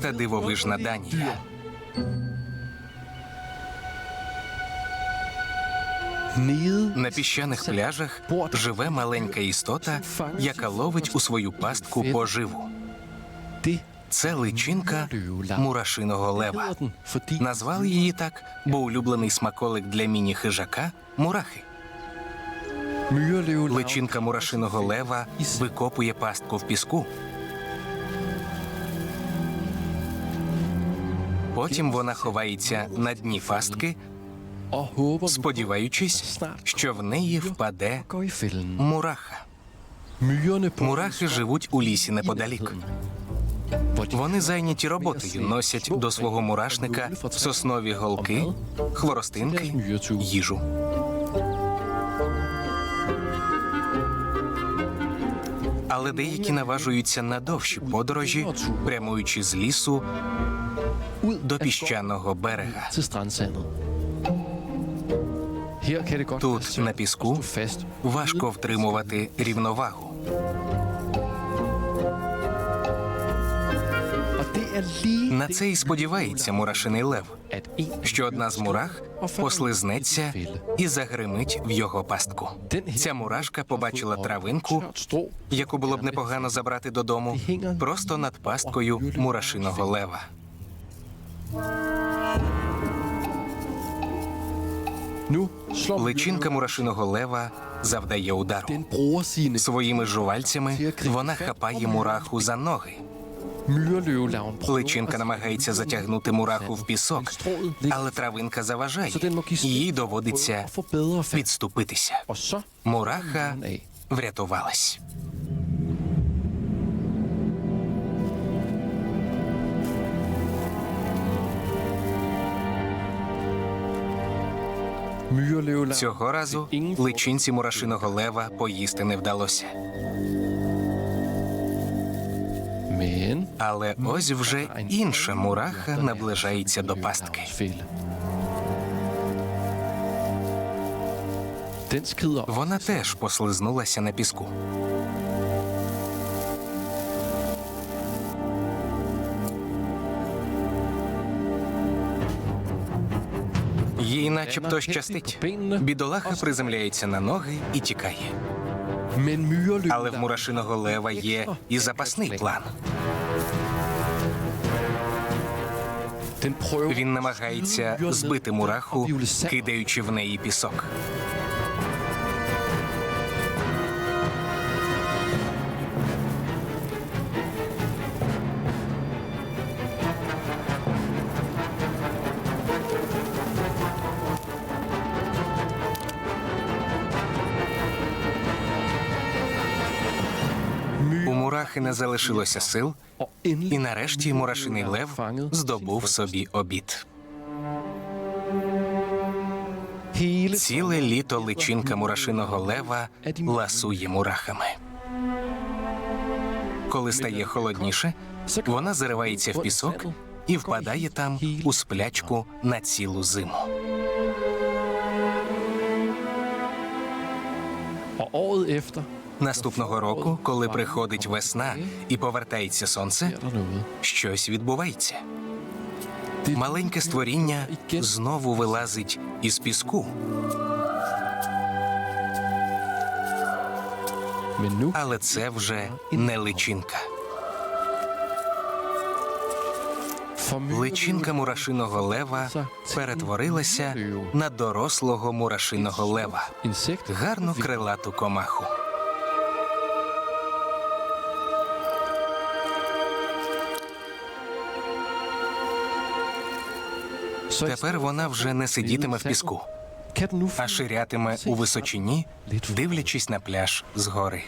Та дивовижна Данія. На піщаних пляжах живе маленька істота, яка ловить у свою пастку поживу. Це личинка мурашиного лева. Назвали її так, бо улюблений смаколик для міні-хижака мурахи. Личинка мурашиного лева викопує пастку в піску. Потім вона ховається на дні пастки, сподіваючись, що в неї впаде мураха. Мурахи живуть у лісі неподалік. Вони зайняті роботою, носять до свого мурашника соснові голки, хворостинки, їжу. Але деякі наважуються на довші подорожі, прямуючи з лісу до піщаного берега. godt Тут, на піску. Важко втримувати рівновагу. На це і сподівається мурашиний лев, що одна з мурах послизнеться і загримить в його пастку. Ця мурашка побачила травинку, яку було б непогано забрати додому, просто над пасткою мурашиного лева. Личинка мурашиного лева завдає удару. Своїми жувальцями вона хапає мураху за ноги. Личинка намагається затягнути мураху в пісок, але травинка заважає. Їй доводиться. Og Мураха врятувалась. Цього разу личинці мурашиного лева поїсти не вдалося. Але ось вже інша мураха наближається до пастки. Вона теж послизнулася на піску. Їй начебто щастить. Бідолаха приземляється на ноги і тікає. Але в мурашиного лева є і запасний план. Він намагається збити мураху, кидаючи в неї пісок. Мурахи не залишилося сил, і нарешті мурашиний лев здобув собі обід. Ціле літо личинка мурашиного лева ласує мурахами. Коли стає холодніше, вона заривається в пісок і впадає там у сплячку на цілу зиму. året Наступного року, коли приходить весна і повертається сонце, щось відбувається. Маленьке створіння знову вилазить із піску, але це вже не личинка. Личинка мурашиного лева перетворилася на дорослого мурашиного лева, гарну крилату комаху. Тепер вона вже не сидітиме в піску, а ширятиме у височині, дивлячись на пляж згори.